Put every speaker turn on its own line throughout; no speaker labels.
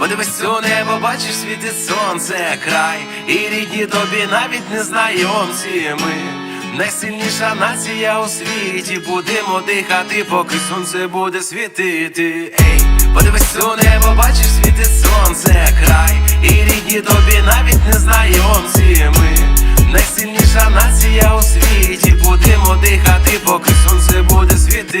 Подивись у небо, бачиш, світить сонце, край, і рідні тобі навіть не знайомці ми. Найсильніша нація у світі, будемо дихати, поки сонце буде світити. Ей, подивись у небо, бачиш, світить сонце, край, і рідні тобі навіть не знайомці ми. Найсильніша нація у світі, будемо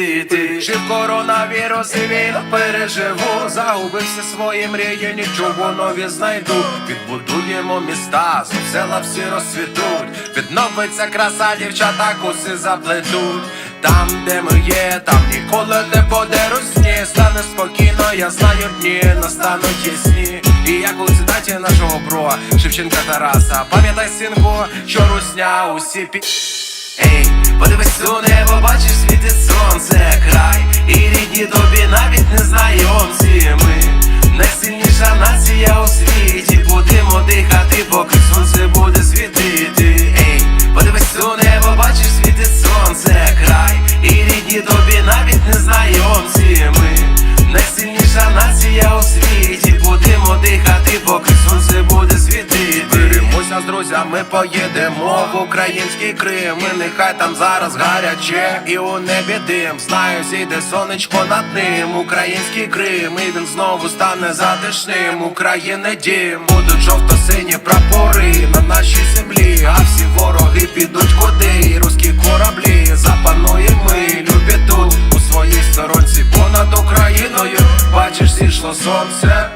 світити. Жив коронавірус і війну переживу, загубився свої мрії, нічого нові знайду. Відбудуємо міста, знов села всі розцвітуть. Відновиться краса, дівчата коси заплетуть. Там, де ми є, там ніколи не буде русні Стане спокійно, я знаю дні, настануть ясні І як у цитаті нашого бро Шевченка Тараса Пам'ятай, синку, що русня усі пі... Ей, подивись у небо, бачиш, світить сонце, край. І рідні тобі навіть не знайомці Друзями, поїдемо в український Крим. І нехай там зараз гаряче і у небі дим. Знаю, зійде сонечко над ним. Український Крим, і він знову стане затишним. України дім. Будуть жовто-сині прапори на нашій землі. А всі вороги підуть куди, руські кораблі. Запануємо ми, любі тут у своїй сторонці понад Україною. Бачиш, зійшло сонце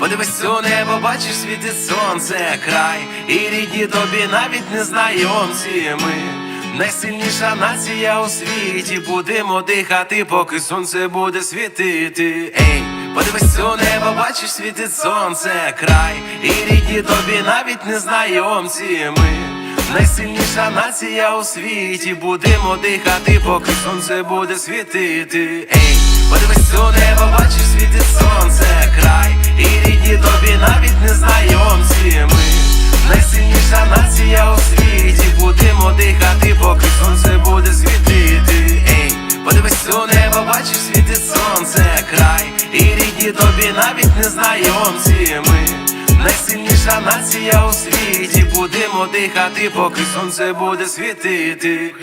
подивись у небо, бачиш, світить сонце, край І рідні тобі навіть не знайомці ми Найсильніша нація у світі, будемо дихати, поки сонце буде світити. Ей, подивись у небо, бачиш, світить сонце, край, і рідні тобі навіть не знайомці ми. Найсильніша нація у світі, будемо дихати, поки сонце буде світити. Ей, подивись у небо, бачиш, світить нація у світі, будемо дихати, поки сонце буде світити. Ей, подивись у небо, бачиш, світить сонце, край, і рідні тобі навіть не знайомці ми. Найсильніша нація у світі, будемо дихати, поки сонце буде світити.